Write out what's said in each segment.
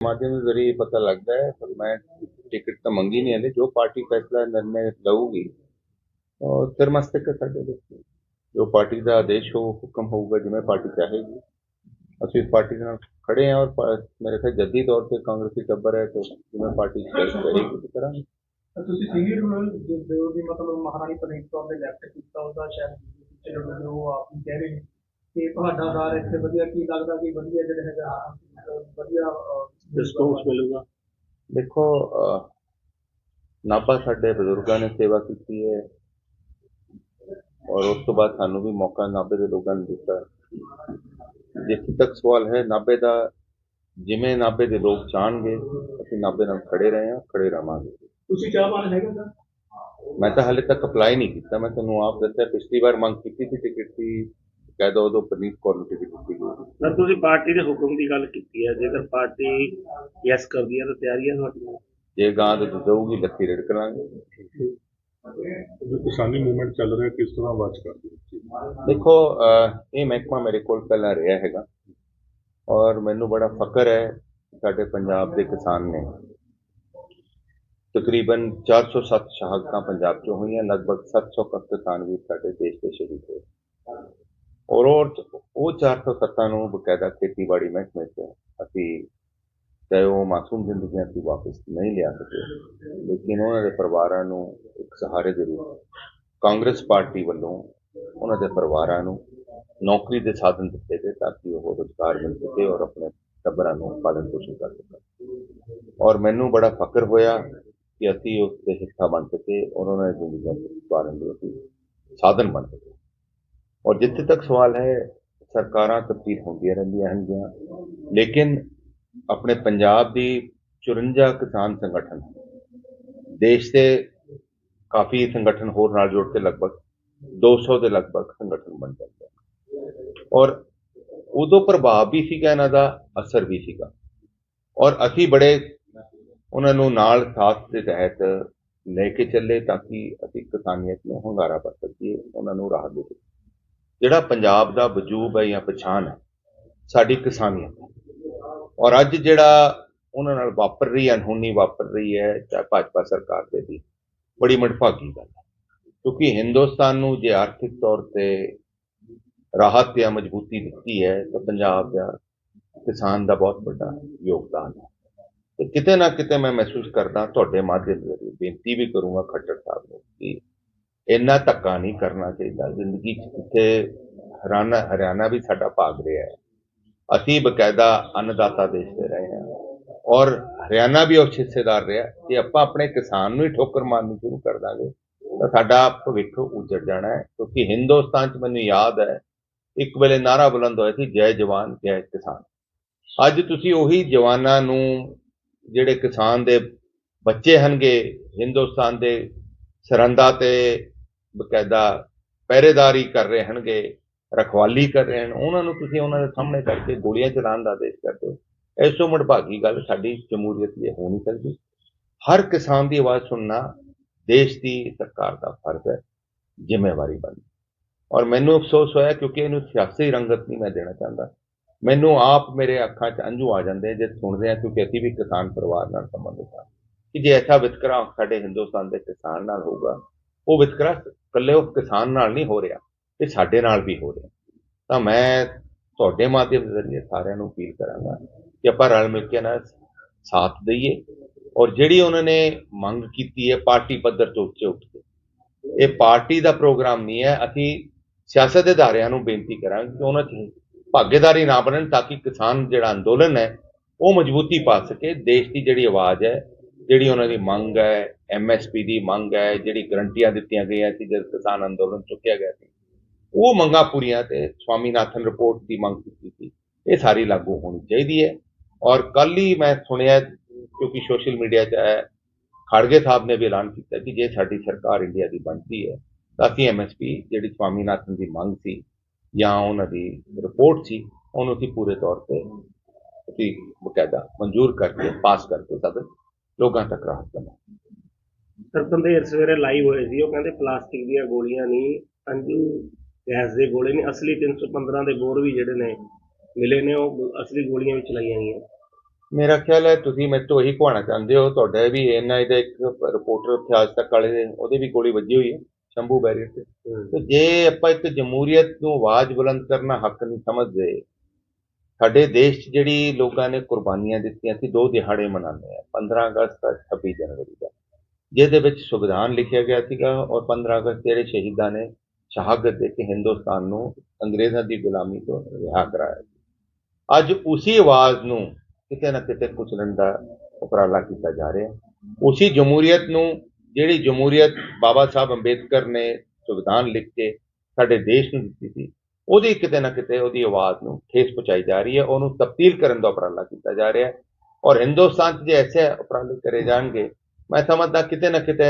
माध्यम के जरिए पता लगता है पर मैं टिकट तो मंगी नहीं है जो पार्टी फैसला निर्णय लऊगी और ਸਿਰ ਮਸਤਕ ਹੈ ਸਾਡੇ ਦੇ ਜੋ ਪਾਰਟੀ ਦਾ ਆਦੇਸ਼ ਹੋ ਹੁਕਮ ਹੋਊਗਾ ਜਿਵੇਂ ਪਾਰਟੀ ਚਾਹੇਗੀ ਅਸੀਂ ਇਸ ਪਾਰਟੀ ਦੇ ਨਾਲ ਖੜੇ ਹਾਂ ਔਰ ਪਾ- ਮੇਰੇ ਖਿਆਲ ਜੱਦੀ ਤੌਰ ਤੇ ਕਾਂਗਰਸੀ ਟੱਬਰ ਹੈ ਤੇ ਜਿਵੇਂ ਪਾਰਟੀ ਚਾਹੇਗੀ ਉਹ ਕਰਾਂਗੇ ਤਾਂ ਤੁਸੀਂ ਸੀਨੀਅਰ ਨੂੰ ਜੋ ਵੀ ਮਤਲਬ ਮਹਾਰਾਣੀ ਪ੍ਰਨੀਤ ਕੌਰ ਦੇ ਲੈਫਟ ਕੀਤਾ ਉਹਦਾ ਸ਼ਾਇਦ ਚਲੋ ਜੋ ਆਪ ਹੀ ਕਹਿ ਰਹੇ ਨੇ ਕਿ ਤੁਹਾਡਾ ਦਾਰ ਇੱਥੇ ਵਧੀਆ ਕੀ ਲੱਗਦਾ ਕਿ ਵਧੀਆ ਜਿਹੜੇ ਹੈਗਾ ਅਹ, ਵਧੀਆ ਰਿਸਪੌਂਸ ਮਿਲੂਗਾ। ਦੇਖੋ ਨਾਭਾ ਸਾਡੇ ਬਜ਼ੁਰਗਾਂ ਨੇ ਸੇਵਾ ਕੀਤੀ ਹੈ। ਔਰ ਉਸ ਤੋਂ ਬਾਅਦ ਸਾਨੂੰ ਵੀ ਮੌਕਾ ਨਾਭੇ ਦੇ ਲੋਕਾਂ ਨੇ ਦਿੱਤਾ। ਜਿੱਥੇ ਤੱਕ ਸਵਾਲ ਹੈ ਨਾਭੇ ਦਾ ਜਿਵੇਂ ਨਾਭੇ ਦੇ ਲੋਕ ਚਾਹਣਗੇ ਅਸੀਂ ਨਾਭੇ ਨਾਲ ਖੜੇ ਰਹੇ ਹਾਂ ਖੜੇ ਰਵਾਂਗੇ ਤੁਸੀਂ ਚਾਹਵਾਨ ਹੈਗਾ ਸਰ ਮੈਂ ਤਾਂ ਹਾਲੇ ਤੱਕ ਅਪਲਾਈ ਨਹੀਂ ਕੀਤਾ। ਮੈਂ ਤੁਹਾਨੂੰ ਆਪ ਦੱਸਿਆ ਪਿਛਲੀ ਵਾਰ ਮੰਗ ਕੀਤੀ ਸੀ ਟਿਕਟ ਦੀ। ਕਹਿ ਦੋ ਉਦੋਂ ਪਨੀਤ ਕੌਰ ਨੂੰ ਟਿਕਟ ਦਿੱਤੀ ਗਈ ਸਰ ਤੁਸੀਂ ਪਾਰਟੀ ਦੇ ਹੁਕਮ ਦੀ ਗੱਲ ਕੀਤੀ ਹੈ। ਜੇਕਰ ਪਾਰਟੀ ਯੈਸ ਕਰਦੀ ਹੈ ਤਾਂ ਤਿਆਰੀ ਹੈ ਤੁਹਾਡੀ ਜੇ ਗਾਂ ਦੇ ਦਊਗੀ ਲੱਖੀ ਰੜਕ ਲਾਂਗੇ। ਜੋ ਕਿਸਾਨੀ ਮੂਵਮੈਂਟ ਚੱਲ ਰਿਹਾ ਕਿਸ ਤਰ੍ਹਾਂ ਵਾਚ ਕਰਦੇ ਹੋ? ਦੇਖੋ ਇਹ ਮਹਿਕਮਾ ਮੇਰੇ ਕੋਲ ਪਹਿਲਾਂ ਰਿਹਾ ਹੈਗਾ। ਔਰ ਮੈਨੂੰ ਬੜਾ ਫਖਰ ਹੈ ਸਾਡੇ ਪੰਜਾਬ ਦੇ ਕਿਸਾਨ ਨੇ। ਤਕਰੀਬਨ 407 ਸ਼ਹਾਦਤਾਂ ਪੰਜਾਬ 'ਚੋਂ ਹੋਈਆਂ ਲਗਭਗ 700 ਕਿਸਾਨ ਵੀ ਸਾਡੇ ਦੇਸ਼ ਦੇ ਸ਼ਹੀਦ ਹੋਏ। ਔਰ ਉਹ ਉਹ 407 ਨੂੰ ਬਕਾਇਦਾ ਖੇਤੀਬਾੜੀ ਮਹਿਕਮੇ 'ਚ ਅਸੀਂ ਚਾਹੇ ਉਹ ਮਾਸੂਮ ਜ਼ਿੰਦਗੀਆਂ ਸੀ ਵਾਪਸ ਨਹੀਂ ਲਿਆ ਸਕੇ। ਲੇਕਿਨ ਉਹਨਾਂ ਦੇ ਪਰਿਵਾਰਾਂ ਨੂੰ ਇੱਕ ਸਹਾਰੇ ਦੇ ਰੂਪ ਕਾਂਗਰਸ ਪਾਰਟੀ ਵੱਲੋਂ ਉਹਨਾਂ ਦੇ ਪਰਿਵਾਰਾਂ ਨੂੰ ਨੌਕਰੀ ਦੇ ਸਾਧਨ ਦਿੱਤੇ ਗਏ ਤਾਂ ਕਿ ਉਹ ਰੁਜ਼ਗਾਰ ਮਿਲ ਸਕੇ ਔਰ ਆਪਣੇ ਟੱਬਰਾਂ ਨੂੰ ਪਾਲਣ ਪੋਸ਼ਣ ਕਰ ਸਕਣ। ਔਰ ਮੈਨੂੰ ਬੜਾ ਫਖਰ ਹੋਇਆ ਕਿ ਅਸੀਂ ਉਸ ਦੇ ਹਿੱਸਾ ਬਣ ਸਕੇ, ਔਰ ਉਹਨਾਂ ਦੀ ਜ਼ਿੰਦਗੀ ਨੂੰ ਸੁਧਾਰਨ ਦੇ ਸਾਧਨ ਬਣ ਸਕੇ। ਔਰ ਜਿੱਥੇ ਤੱਕ ਸਵਾਲ ਹੈ, ਸਰਕਾਰਾਂ ਤਬਦੀਲ ਹੁੰਦੀਆਂ ਰਹਿੰਦੀਆਂ ਹਨਗੀਆਂ ਲੇਕਿਨ ਆਪਣੇ ਪੰਜਾਬ ਦੀ 54 ਕਿਸਾਨ ਸੰਗਠਨ, ਦੇਸ਼ ਦੇ ਕਾਫੀ ਸੰਗਠਨ ਹੋਰ ਨਾਲ ਜੁੜ ਕੇ ਲਗਭਗ 200 ਦੇ ਲਗਭਗ ਸੰਗਠਨ ਬਣ ਜਾਂਦੇ ਹਨ। ਔਰ ਉਦੋਂ ਪ੍ਰਭਾਵ ਵੀ ਸੀਗਾ, ਇਹਨਾਂ ਦਾ ਅਸਰ ਵੀ ਸੀਗਾ। ਔਰ ਅਸੀਂ ਬੜੇ ਉਹਨਾਂ ਨੂੰ ਨਾਲ ਸਾਥ ਦੇ ਤਹਿਤ ਲੈ ਕੇ ਚੱਲੇ ਤਾਂ ਕਿ ਅਸੀਂ ਕਿਸਾਨੀਅਤ ਨੂੰ ਹੁੰਗਾਰਾ ਕਰ ਸਕੀਏ, ਉਹਨਾਂ ਨੂੰ ਰਾਹਤ ਦੇ ਸਕੀਏ ਜਿਹੜਾ ਪੰਜਾਬ ਦਾ ਵਜੂਬ ਹੈ ਜਾਂ ਪਛਾਣ ਹੈ, ਸਾਡੀ ਕਿਸਾਨੀਅਤ ਔਰ ਅੱਜ ਜਿਹੜਾ ਉਹਨਾਂ ਨਾਲ ਵਾਪਰ ਰਹੀ ਹੈ ਵਾਪਰ ਰਹੀ ਹੈ, ਚਾਹੇ ਭਾਜਪਾ ਸਰਕਾਰ ਦੇ ਦੀ ਬੜੀ ਮੰਦਭਾਗੀ ਗੱਲ ਹੈ। ਕਿਉਂਕਿ ਹਿੰਦੁਸਤਾਨ ਨੂੰ ਜੇ ਆਰਥਿਕ ਤੌਰ ਤੇ ਰਾਹਤ ਜਾਂ ਮਜ਼ਬੂਤੀ ਦਿੱਤੀ ਹੈ, ਤਾਂ ਪੰਜਾਬ ਦਾ ਕਿਸਾਨ ਦਾ ਬਹੁਤ ਵੱਡਾ ਯੋਗਦਾਨ ਹੈ। ਤੇ ਕਿਤੇ ਨਾ ਕਿਤੇ ਮੈਂ ਮਹਿਸੂਸ ਕਰਦਾ, ਤੁਹਾਡੇ ਮਾਧਿਅਮ ਜ਼ਰੀਏ ਬੇਨਤੀ ਵੀ ਕਰੂੰਗਾ ਖੱਟਰ ਸਾਹਿਬ ਨੂੰ ਕਿ ਇੰਨਾ ਧੱਕਾ ਨਹੀਂ ਕਰਨਾ ਚਾਹੀਦਾ। ਜ਼ਿੰਦਗੀ 'ਚ ਕਿਤੇ ਹਰਿਆਣਾ ਹਰਿਆਣਾ ਵੀ ਸਾਡਾ ਭਾਗ ਰਿਹਾ ਹੈ। ਅਸੀਂ ਬਕਾਇਦਾ ਅੰਨਦਾਤਾ ਦੇਸ਼ ਦੇ ਰਹੇ ਹਾਂ। ਔਰ ਹਰਿਆਣਾ ਵੀ ਉਸ ਹਿੱਸੇਦਾਰ ਰਿਹਾ। ਜੇ ਆਪਾਂ ਆਪਣੇ ਕਿਸਾਨ ਨੂੰ ਹੀ ਠੋਕਰ ਮਾਰਨੀ ਸ਼ੁਰੂ ਕਰ ਦਾਂਗੇ, ਤਾਂ ਸਾਡਾ ਭਵਿੱਖ ਉਜੜ ਜਾਣਾ ਹੈ। ਕਿਉਂਕਿ ਹਿੰਦੁਸਤਾਨ 'ਚ ਮੈਨੂੰ ਯਾਦ ਹੈ, ਇੱਕ ਵੇਲੇ ਨਾਰਾ ਬੁਲੰਦ ਹੋਇਆ ਸੀ, ਜੈ ਜਵਾਨ, ਜੈ ਕਿਸਾਨ। ਅੱਜ ਤੁਸੀਂ ਉਹੀ ਜਵਾਨਾਂ ਨੂੰ, ਜਿਹੜੇ ਕਿਸਾਨ ਦੇ ਬੱਚੇ ਹਨਗੇ, ਹਿੰਦੁਸਤਾਨ ਦੇ ਸਰਹੰਦਾਂ ਤੇ ਬਕਾਇਦਾ ਪਹਿਰੇਦਾਰੀ ਕਰ ਰਹੇ ਹਨਗੇ ਰਖਵਾਲੀ ਕਰ ਰਹੇ ਹਨ, ਉਹਨਾਂ ਨੂੰ ਤੁਸੀਂ ਉਹਨਾਂ ਦੇ ਸਾਹਮਣੇ ਕਰਕੇ ਗੋਲੀਆਂ ਚਲਾਉਣ ਦਾ ਆਦੇਸ਼ ਕਰਦੇ ਹੋ। ਇਸ ਤੋਂ ਮੜਭਾਗੀ ਗੱਲ ਸਾਡੀ ਜਮਹੂਰੀਅਤ ਲਈ ਹੋ ਨਹੀਂ ਸਕਦੀ। ਹਰ ਕਿਸਾਨ ਦੀ ਆਵਾਜ਼ ਸੁਣਨਾ ਦੇਸ਼ ਦੀ ਸਰਕਾਰ ਦਾ ਫਰਜ਼ ਹੈ, ਜ਼ਿੰਮੇਵਾਰੀ ਬਣਦੀ। ਔਰ ਮੈਨੂੰ ਅਫਸੋਸ ਹੋਇਆ ਕਿਉਂਕਿ ਇਹਨੂੰ ਸਿਆਸੀ ਰੰਗਤ ਨਹੀਂ ਮੈਂ ਦੇਣਾ ਚਾਹੁੰਦਾ। ਮੈਨੂੰ ਆਪ ਮੇਰੇ ਅੱਖਾਂ 'ਚ ਅੰਝੂ ਆ ਜਾਂਦੇ ਜੇ ਸੁਣਦੇ ਆ ਕਿਉਂਕਿ ਅਸੀਂ ਵੀ ਕਿਸਾਨ ਪਰਿਵਾਰ ਨਾਲ ਸੰਬੰਧਿਤ ਹਾਂ। ਕਿ ਜੇ ਐਸਾ ਵਿਤਕਰਾ ਸਾਡੇ ਹਿੰਦੁਸਤਾਨ ਦੇ ਕਿਸਾਨ ਨਾਲ ਹੋਊਗਾ ਉਹ ਵਿਤਕਰਾ ਇਕੱਲੇ ਉਹ ਕਿਸਾਨ ਨਾਲ ਨਹੀਂ ਹੋ ਰਿਹਾ, ਇਹ ਸਾਡੇ ਨਾਲ ਵੀ ਹੋ ਰਿਹਾ। ਤਾਂ ਮੈਂ ਤੁਹਾਡੇ ਮਾਧਿਅਮ ਦੇ ਜ਼ਰੀਏ ਸਾਰਿਆਂ ਨੂੰ ਅਪੀਲ ਕਰਾਂਗਾ ਕਿ ਆਪਾਂ ਰਲ ਮਿਲ ਕੇ ਨਾਲ ਸਾਥ ਦਈਏ ਔਰ ਜਿਹੜੀ ਉਹਨਾਂ ਨੇ ਮੰਗ ਕੀਤੀ ਹੈ ਪਾਰਟੀ ਪੱਧਰ ਤੋਂ ਉੱਚੇ ਉੱਠ ਕੇ, ਇਹ ਪਾਰਟੀ ਦਾ ਪ੍ਰੋਗਰਾਮ ਨਹੀਂ ਹੈ, ਅਸੀਂ ਸਿਆਸਤ ਦੇ ਅਦਾਰਿਆਂ ਨੂੰ ਬੇਨਤੀ ਕਰਾਂਗੇ ਕਿ ਉਹਨਾਂ 'ਚ ਭਾਗੀਦਾਰੀ ਨਾ ਬਣਨ ਤਾਂ ਕਿ ਕਿਸਾਨ ਜਿਹੜਾ ਅੰਦੋਲਨ ਹੈ ਉਹ ਮਜ਼ਬੂਤੀ ਪਾ ਸਕੇ, ਦੇਸ਼ ਦੀ ਜਿਹੜੀ ਆਵਾਜ਼ ਹੈ, ਜਿਹੜੀ ਉਹਨਾਂ ਦੀ ਮੰਗ ਹੈ ਐਮਐਸਪੀ ਦੀ ਮੰਗ ਹੈ, ਜਿਹੜੀ ਗਰੰਟੀਆਂ ਦਿੱਤੀਆਂ ਗਈਆਂ ਸੀ ਜਦ ਕਿਸਾਨ ਅੰਦੋਲਨ ਚੁੱਕਿਆ ਗਿਆ ਸੀ, ਉਹ ਮੰਗਾਂ ਪੂਰੀਆਂ ਤੇ ਸਵਾਮੀਨਾਥਨ ਰਿਪੋਰਟ ਦੀ ਮੰਗ ਕੀਤੀ ਸੀ। ਇਹ ਸਾਰੀ ਲਾਗੂ ਹੋਣੀ ਚਾਹੀਦੀ ਹੈ। ਔਰ ਕੱਲ ਹੀ ਮੈਂ ਸੁਣਿਆ, ਕਿਉਂਕਿ ਸੋਸ਼ਲ ਮੀਡੀਆ 'ਚ ਆਇਆ ਖੜਗੇ ਸਾਹਿਬ ਨੇ ਵੀ ਐਲਾਨ ਕੀਤਾ ਕਿ ਜੇ ਸਾਡੀ ਸਰਕਾਰ ਇੰਡੀਆ ਦੀ ਬਣਦੀ ਹੈ, ਤਾਂ ਅਸੀਂ ਐਮਐਸਪੀ ਜਿਹੜੀ ਸਵਾਮੀਨਾਥਨ ਦੀ ਮੰਗ ਸੀ ਜਾਂ ਉਹਨਾਂ ਦੀ ਰਿਪੋਰਟ ਸੀ, ਉਹਨੂੰ ਅਸੀਂ ਪੂਰੇ ਤੌਰ ਤੇ ਅਸੀਂ ਬਕਾਇਦਾ ਮਨਜ਼ੂਰ ਕਰਕੇ ਪਾਸ ਕਰਕੇ ਤਦ ਲੋਕਾਂ ਤੱਕ ਰਾਹਤ ਦੇਣਾ ਬੰਦੇ ਸਵੇਰੇ ਲਾਈਵ ਹੋਏ ਸੀ ਉਹ ਕਹਿੰਦੇ ਪਲਾਸਟਿਕ ਦੀਆਂ ਗੋਲੀਆਂ ਨਹੀਂ ਅੰਜੂ ਗੈਸ ਦੇ ਗੋਲੇ ਨੇ ਅਸਲੀ 315 ਦੇ ਬੋਰ ਵੀ ਜਿਹੜੇ ਨੇ ਮਿਲੇ ਨੇ ਉਹ ਅਸਲੀ ਗੋਲੀਆਂ ਵਿੱਚ ਚਲਾਈਆਂ ਗਈਆਂ। ਮੇਰਾ ਖਿਆਲ ਹੈ ਤੁਸੀਂ ਮੇਰੇ ਤੋਂ ਇਹੀ ਕਹਾਉਣਾ ਚਾਹੁੰਦੇ ਹੋ ਤੁਹਾਡਾ ਵੀ ਐਨਆਈ ਦਾ ਇੱਕ ਰਿਪੋਰਟਰ ਉੱਥੇ ਅੱਜ ਤੱਕ ਵਾਲੇ ਦੇ ਉਹਦੇ ਵੀ ਗੋਲੀ ਵੱਜੀ ਹੋਈ ਹੈ ਸ਼ੰਭੂ ਬੈਰੀਅਰ ਤੇ। ਤੇ ਜੇ ਆਪਾਂ ਇੱਕ ਜਮਹੂਰੀਅਤ ਨੂੰ ਆਵਾਜ਼ ਬੁਲੰਦ ਕਰਨਾ ਹੱਕ ਨਹੀਂ ਸਮਝਦੇ ਸਾਡੇ ਦੇਸ਼ 'ਚ ਜਿਹੜੀ ਲੋਕਾਂ ਨੇ ਕੁਰਬਾਨੀਆਂ ਦਿੱਤੀਆਂ ਸੀ ਦੋ ਦਿਹਾੜੇ ਮਨਾਉਂਦੇ ਆ 15 ਅਗਸਤ ਤੇ 26 ਜਨਵਰੀ ਦਾ। ਜਿਹਦੇ ਵਿੱਚ ਸੰਵਿਧਾਨ ਲਿਖਿਆ ਗਿਆ ਸੀਗਾ ਔਰ 15 ਅਗਸਤ ਜਿਹੜੇ ਸ਼ਹੀਦਾਂ ਨੇ, ਸ਼ਹਾਦਤ ਦੇ ਕੇ ਹਿੰਦੁਸਤਾਨ ਨੂੰ ਅੰਗਰੇਜ਼ਾਂ ਦੀ ਗੁਲਾਮੀ ਤੋਂ ਰਿਹਾ ਕਰਾਇਆ ਸੀ। ਅੱਜ ਉਸੇ ਆਵਾਜ਼ ਨੂੰ ਕਿਤੇ ਨਾ ਕਿਤੇ ਕੁਚਲਣ ਦਾ ਉਪਰਾਲਾ ਕੀਤਾ ਜਾ ਰਿਹਾ ਉਸੇ ਜਮਹੂਰੀਅਤ ਨੂੰ, ਜਿਹੜੀ ਜਮਹੂਰੀਅਤ ਬਾਬਾ ਸਾਹਿਬ ਅੰਬੇਦਕਰ ਨੇ ਸੰਵਿਧਾਨ ਲਿਖ ਕੇ ਸਾਡੇ ਦੇਸ਼ ਨੂੰ ਦਿੱਤੀ ਸੀ, ਉਹਦੀ ਕਿਤੇ ਨਾ ਕਿਤੇ ਉਹਦੀ ਆਵਾਜ਼ ਨੂੰ ਠੇਸ ਪਹੁੰਚਾਈ ਜਾ ਰਹੀ ਹੈ, ਉਹਨੂੰ ਤਬਦੀਲ ਕਰਨ ਦਾ ਉਪਰਾਲਾ ਕੀਤਾ ਜਾ ਰਿਹਾ ਹੈ ਔਰ ਹਿੰਦੁਸਤਾਨ 'ਚ ਜੇ ਐਸੇ ਉਪਰਾਲੇ ਕਰੇ ਜਾਣਗੇ ਮੈਂ ਸਮਝਦਾ ਕਿਤੇ ਨਾ ਕਿਤੇ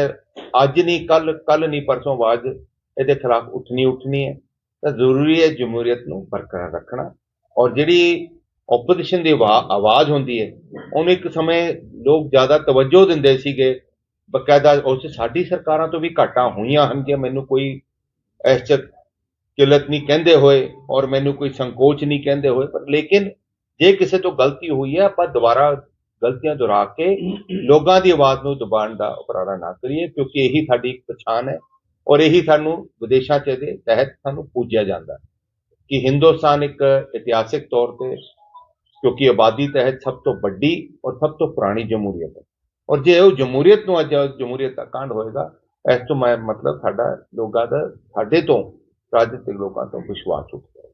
ਅੱਜ ਨਹੀਂ ਕੱਲ ਕੱਲ ਨਹੀਂ, ਪਰਸੋਂ ਆਵਾਜ਼ ਇਹਦੇ ਖਿਲਾਫ ਉੱਠਣੀ ਉੱਠਣੀ ਹੈ। ਤਾਂ ਜ਼ਰੂਰੀ ਹੈ ਜਮਹੂਰੀਅਤ ਨੂੰ ਬਰਕਰਾਰ ਰੱਖਣਾ। ਔਰ ਜਿਹੜੀ ਆਪੋਜੀਸ਼ਨ ਦੀ ਆਵਾ- ਆਵਾਜ਼ ਹੁੰਦੀ ਹੈ, ਉਹਨੂੰ ਇੱਕ ਸਮੇਂ ਲੋਕ ਜ਼ਿਆਦਾ ਤਵੱਜੋ ਦਿੰਦੇ ਸੀਗੇ। ਬਕਾਇਦਾ ਉਸ ਸਾਡੀ ਸਰਕਾਰਾਂ ਤੋਂ ਵੀ ਘਾਟਾਂ ਹੋਈਆਂ ਹਨ ਕਿ ਮੈਨੂੰ ਕੋਈ ਇਸ 'ਚ ਕਿਲਤ ਨਹੀਂ ਕਹਿੰਦੇ ਹੋਏ ਔਰ ਮੈਨੂੰ ਕੋਈ ਸੰਕੋਚ ਨਹੀਂ ਕਹਿੰਦੇ ਹੋਏ। ਪਰ ਲੇਕਿਨ ਜੇ ਕਿਸੇ ਤੋਂ ਗਲਤੀ ਹੋਈ ਹੈ, ਆਪਾਂ ਦੁਬਾਰਾ ਗਲਤੀਆਂ ਦੁਹਰਾ ਕੇ ਲੋਕਾਂ ਦੀ ਆਵਾਜ਼ ਨੂੰ ਦਬਾਉਣ ਦਾ ਉਪਰਾਲਾ ਨਾ ਕਰੀਏ, ਕਿਉਂਕਿ ਇਹੀ ਸਾਡੀ ਇੱਕ ਪਛਾਣ ਹੈ ਔਰ ਇਹੀ ਸਾਨੂੰ ਵਿਦੇਸ਼ਾਂ 'ਚ ਦੇ ਤਹਿਤ ਸਾਨੂੰ ਪੂਜਿਆ ਜਾਂਦਾ ਕਿ ਹਿੰਦੁਸਤਾਨ ਇੱਕ ਇਤਿਹਾਸਿਕ ਤੌਰ ਤੇ, ਕਿਉਂਕਿ ਆਬਾਦੀ ਤਹਿਤ ਸਭ ਤੋਂ ਵੱਡੀ ਔਰ ਸਭ ਤੋਂ ਪੁਰਾਣੀ ਜਮਹੂਰੀਅਤ ਹੈ। ਔਰ ਜੇ ਉਹ ਜਮਹੂਰੀਅਤ ਨੂੰ ਅੱਜ ਜਮਹੂਰੀਅਤ ਦਾ ਕਾਂਡ ਹੋਏਗਾ, ਇਸ ਤੋਂ ਮੈਂ ਮਤਲਬ ਸਾਡਾ ਲੋਕਾਂ ਦਾ, ਸਾਡੇ ਤੋਂ, ਰਾਜਨੀਤਿਕ ਲੋਕਾਂ ਤੋਂ ਵਿਸ਼ਵਾਸ ਉੱਠ ਗਿਆ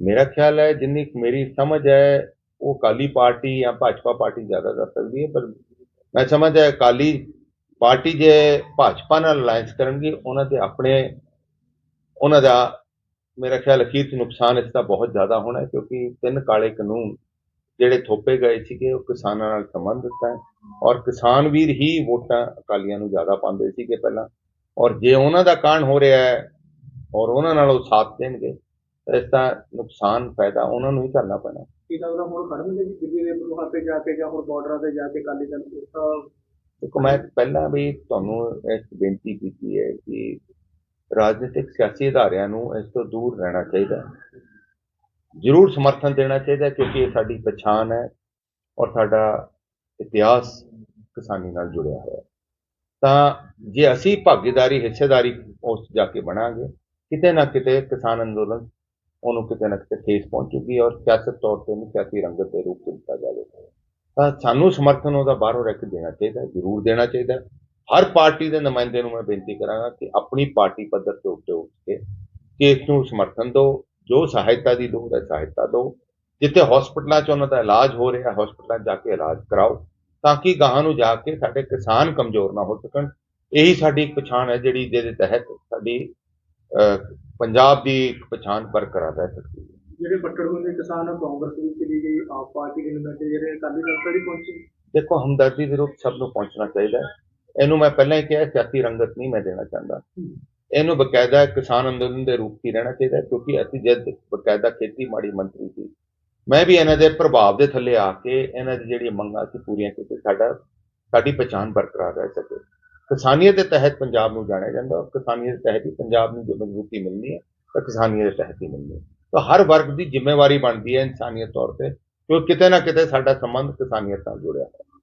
ਮੇਰਾ ਖਿਆਲ ਹੈ ਜਿੰਨੀ ਕੁ ਮੇਰੀ ਸਮਝ ਹੈ ਉਹ ਅਕਾਲੀ ਪਾਰਟੀ ਜਾਂ ਭਾਜਪਾ ਪਾਰਟੀ ਜ਼ਿਆਦਾ ਕਰ ਸਕਦੀ ਹੈ ਪਰ ਮੈਂ ਸਮਝਦਾ ਅਕਾਲੀ ਪਾਰਟੀ ਜੇ ਭਾਜਪਾ ਨਾਲ ਅਲਾਈਅੰਸ ਕਰਨਗੇ ਉਹਨਾਂ ਦੇ ਆਪਣੇ ਉਹਨਾਂ ਦਾ ਮੇਰਾ ਖਿਆਲ ਅਖੀਰ 'ਚ ਨੁਕਸਾਨ ਇਸ ਦਾ ਬਹੁਤ ਜ਼ਿਆਦਾ ਹੋਣਾ ਹੈ ਕਿਉਂਕਿ ਤਿੰਨ ਕਾਲੇ ਕਾਨੂੰਨ ਜਿਹੜੇ ਥੋਪੇ ਗਏ ਸੀਗੇ ਉਹ ਕਿਸਾਨਾਂ ਨਾਲ ਸੰਬੰਧਿਤ ਹੈ ਔਰ ਕਿਸਾਨ ਵੀਰ ਹੀ ਵੋਟਾਂ ਅਕਾਲੀਆਂ ਨੂੰ ਜ਼ਿਆਦਾ ਪਾਉਂਦੇ ਸੀਗੇ ਪਹਿਲਾਂ ਔਰ ਜੇ ਉਹਨਾਂ ਦਾ ਕਾਣ ਹੋ ਰਿਹਾ ਹੈ ਔਰ ਉਹਨਾਂ ਨਾਲ ਉਹ ਸਾਥ ਦੇਣਗੇ ਇਸ ਦਾ ਨੁਕਸਾਨ ਪੈਦਾ ਉਹਨਾਂ ਨੂੰ ਹੀ ਕਰਨਾ ਪੈਣਾ। ਕੀ ਲੱਗਦਾ ਹੁਣ ਖੜਨਗੇ ਜੀ ਦਿੱਲੀ ਦੇ ਬਰੂਹਾਂ ਤੇ ਜਾ ਕੇ ਜਾਂ ਹੋਰ ਬਾਰਡਰਾਂ ਤੇ ਜਾ ਕੇ ਅਕਾਲੀ ਦਲ ਤਾਂ ਦੇਖੋ ਮੈਂ ਪਹਿਲਾਂ ਵੀ ਤੁਹਾਨੂੰ ਇਸ ਬੇਨਤੀ ਕੀਤੀ ਹੈ ਕਿ ਰਾਜਨੀਤਿਕ ਸਿਆਸੀ ਅਦਾਰਿਆਂ ਨੂੰ ਇਸ ਤੋਂ ਦੂਰ ਰਹਿਣਾ ਚਾਹੀਦਾ ਹੈ। ਜ਼ਰੂਰ ਸਮਰਥਨ ਦੇਣਾ ਚਾਹੀਦਾ ਕਿਉਂਕਿ ਇਹ ਸਾਡੀ ਪਛਾਣ ਹੈ ਔਰ ਸਾਡਾ ਇਤਿਹਾਸ ਕਿਸਾਨੀ ਨਾਲ ਜੁੜਿਆ ਹੋਇਆ ਹੈ। ਤਾਂ ਜੇ ਅਸੀਂ ਭਾਗੀਦਾਰੀ ਹਿੱਸੇਦਾਰੀ ਉਸ ਜਾ ਕੇ ਬਣਾਂਗੇ ਕਿਤੇ ਨਾ ਕਿਤੇ ਕਿਸਾਨ ਅੰਦੋਲਨ ਉਹਨੂੰ ਕਿਤੇ ਨਾ ਕਿਤੇ ਠੇਸ ਪਹੁੰਚੂਗੀ ਔਰ ਸਿਆਸਤ ਤੌਰ ਤੇ ਉਹਨੂੰ ਸਿਆਸੀ ਰੰਗਤ ਦੇ ਰੂਪ 'ਚ ਦਿੱਤਾ ਜਾਵੇਗਾ ਤਾਂ ਸਾਨੂੰ ਸਮਰਥਨ ਉਹਦਾ ਬਾਹਰੋਂ ਰਹਿ ਕੇ ਦੇਣਾ ਚਾਹੀਦਾ ਜ਼ਰੂਰ ਦੇਣਾ ਚਾਹੀਦਾ ਹਰ ਪਾਰਟੀ ਦੇ ਨੁਮਾਇੰਦੇ ਨੂੰ ਮੈਂ ਬੇਨਤੀ ਕਰਾਂਗਾ ਕਿ ਆਪਣੀ ਪਾਰਟੀ ਪੱਧਰ ਤੇ ਉੱਤੇ ਉੱਠ ਕੇ ਕਿ ਇਸ ਨੂੰ ਸਮਰਥਨ ਦਿਓ, ਜੋ ਸਹਾਇਤਾ ਦੀ ਲੋੜ ਹੈ ਸਹਾਇਤਾ ਦਿਓ। ਜਿੱਥੇ ਹਸਪਤਾਲਾਂ 'ਚ ਉਹਨਾਂ ਦਾ ਇਲਾਜ ਹੋ ਰਿਹਾ ਹਸਪਤਾਲਾਂ 'ਚ ਜਾ ਕੇ ਇਲਾਜ ਕਰਾਓ, ਤਾਂ ਕਿ ਗਾਹਾਂ ਨੂੰ ਜਾ ਕੇ ਸਾਡੇ ਕਿਸਾਨ ਕਮਜ਼ੋਰ ਨਾ ਹੋ ਸਕਣ। ਇਹੀ ਸਾਡੀ ਇੱਕ ਪਛਾਣ ਹੈ ਜਿਹੜੀ ਜਿਹਦੇ ਤਹਿਤ ਸਾਡੀ ਪੰਜਾਬ ਦੀ ਇੱਕ ਪਛਾਣ ਬਰਕਰਾਰ ਰਹਿ ਸਕਦੀ ਹੈ। ਜਿਹੜੇ ਬੱਟੜ ਹੁੰਦੇ ਕਿਸਾਨ ਕਾਂਗਰਸ ਵਿੱਚ ਚਲੀ ਗਈ ਆਪ ਪਾਰਟੀ ਦੇ ਨੁਮਾਇੰਦੇ ਜਿਹੜੇ ਅਕਾਲੀ ਦਲ ਤੋਂ ਹੀ ਪਹੁੰਚੇ। ਦੇਖੋ ਹਮਦਰਦੀ ਦੇ ਰੂਪ ਸਭ ਨੂੰ ਪਹੁੰਚਣਾ ਚਾਹੀਦਾ ਹੈ। ਇਹਨੂੰ ਮੈਂ ਪਹਿਲਾਂ ਹੀ ਕਿਹਾ ਸਿਆਸੀ ਰੰਗਤ ਨਹੀਂ ਮੈਂ ਦੇਣਾ ਚਾਹੁੰਦਾ। ਇਹਨੂੰ ਬਕਾਇਦਾ ਕਿਸਾਨ ਅੰਦੋਲਨ ਦੇ ਰੂਪ ਹੀ ਰਹਿਣਾ ਚਾਹੀਦਾ ਕਿਉਂਕਿ ਅਸੀਂ ਜਦ ਬਕਾਇਦਾ ਖੇਤੀਬਾੜੀ ਮੰਤਰੀ ਸੀ। ਮੈਂ ਵੀ ਇਹਨਾਂ ਦੇ ਪ੍ਰਭਾਵ ਦੇ ਥੱਲੇ ਆ ਕੇ ਇਹਨਾਂ ਦੀ ਜਿਹੜੀਆਂ ਮੰਗਾਂ ਸੀ ਪੂਰੀਆਂ ਕੀਤੀਆਂ ਸਾਡਾ ਸਾਡੀ ਪਛਾਣ ਬਰਕਰਾਰ ਰਹਿ ਸਕੇ। ਕਿਸਾਨੀਅਤ ਦੇ ਤਹਿਤ ਪੰਜਾਬ ਨੂੰ ਜਾਣਿਆ ਜਾਂਦਾ ਔਰ ਕਿਸਾਨੀਅਤ ਦੇ ਤਹਿਤ ਹੀ ਪੰਜਾਬ ਨੂੰ ਜੋ ਮਜ਼ਬੂਤੀ ਮਿਲਣੀ ਹੈ, ਤਾਂ ਕਿਸਾਨੀਅਤ ਦੇ ਤਹਿਤ ਹੀ ਮਿਲਣੀ ਹੈ। ਤਾਂ ਹਰ ਵਰਗ ਦੀ ਜ਼ਿੰਮੇਵਾਰੀ ਬਣਦੀ ਹੈ ਇਨਸਾਨੀਅਤ ਤੌਰ ਤੇ ਕਿਉਂਕਿ ਕਿਤੇ ਨਾ ਕਿਤੇ ਸਾਡਾ ਸੰਬੰਧ ਕਿਸਾਨੀਅਤ ਨਾਲ ਜੁੜਿਆ ਹੈ।